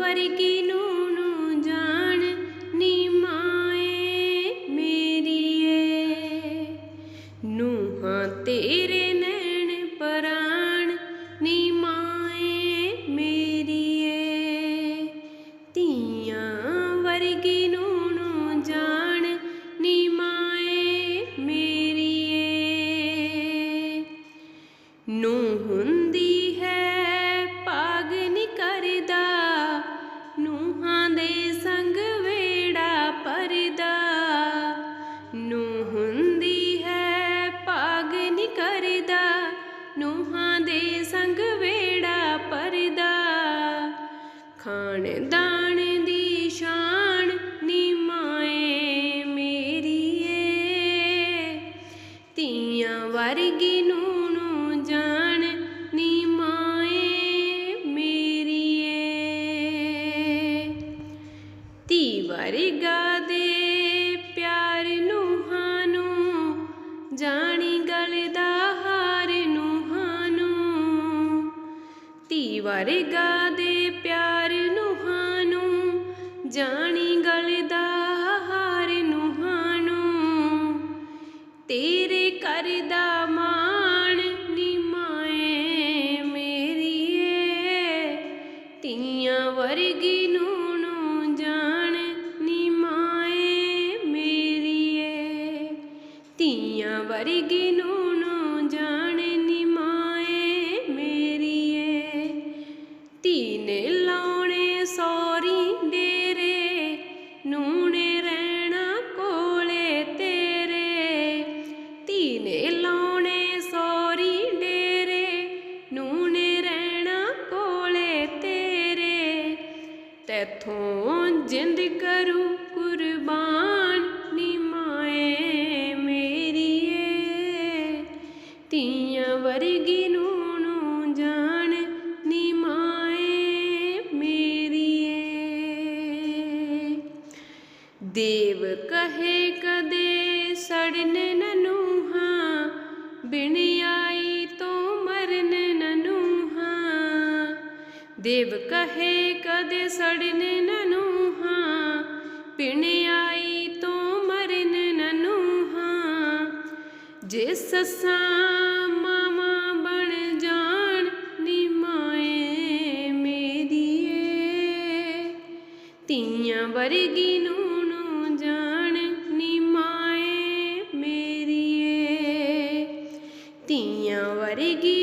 వరికి ਨੂਹਾਂ ਦੇ ਸੰਗ ਵੇੜਾ ਪਰਦਾ। ਖਾਨਦਾਨ ਦੀ ਸ਼ਾਨ ਨੀ ਮੇਰੀ ਮੇਰੀਏ। ਤੀਆਂ ਵਰਗੀ ਨੂੰ ਨੂੰ ਜਾਣ ਨੀ ਮੇਰੀ ਮੇਰੀਏ। ਧੀ ਵਰਗਾ ਦੇ ਪਿਆਰ ਨੂਹਾਂ ਨੂੰ ਜਾਣੀ ਗਲਦਾ ਵਰਗਾ ਦੇ ਪਿਆਰ ਨੂਹਾਂ ਨੂੰ ਜਾਣੀ ਗਲ ਦਾ ਹਾਰ ਨੂੰਹਾਂ ਨੂੰ ਤੇਰੇ ਘਰ ਮਾਣ ਨੀ ਮਾਏ ਮੇਰੀਏ ਤੀਆਂ ਵਰਗੀ ਨੂੰ ਨੂੰ ਜਾਣ ਨੀ ਮਾਏ ਮੇਰੀਏ। ਧੀਆਂ ਵਰਗੀ ਨੂੰ ਨੂੰ ਜਾਣ ਨੀ ਤੈਥੋਂ ਜਿੰਦ ਕਰੂ ਕੁਰਬਾਨ ਨੀ ਮੇਰੀ ਮੇਰੀਏ। ਤੀਆਂ ਵਰਗੀ ਨੂੰ ਨੂੰ ਜਾਣ ਨੀ ਮਾਏ ਮੇਰੀਏ। ਦੇਵ ਕਹੇ ਕਦੇ ਸੜਨ ਨਨੂਹਾਂ ਬਿਨਿਆ ਦੇਵ ਕਹੇ ਕਦੇ ਸੜਨ ਨਨੂ ਹਾਂ ਪਿਣ ਆਈ ਤੋਂ ਮਰਨ ਨਨੂ ਹਾਂ ਜੇ ਸਸਾਂ ਮਾਮਾ ਬਣ ਜਾਣ ਨਿਮਾਏ ਮੇਰੀ ਏ ਤੀਆਂ ਵਰਗੀ ਨੂੰ வருகி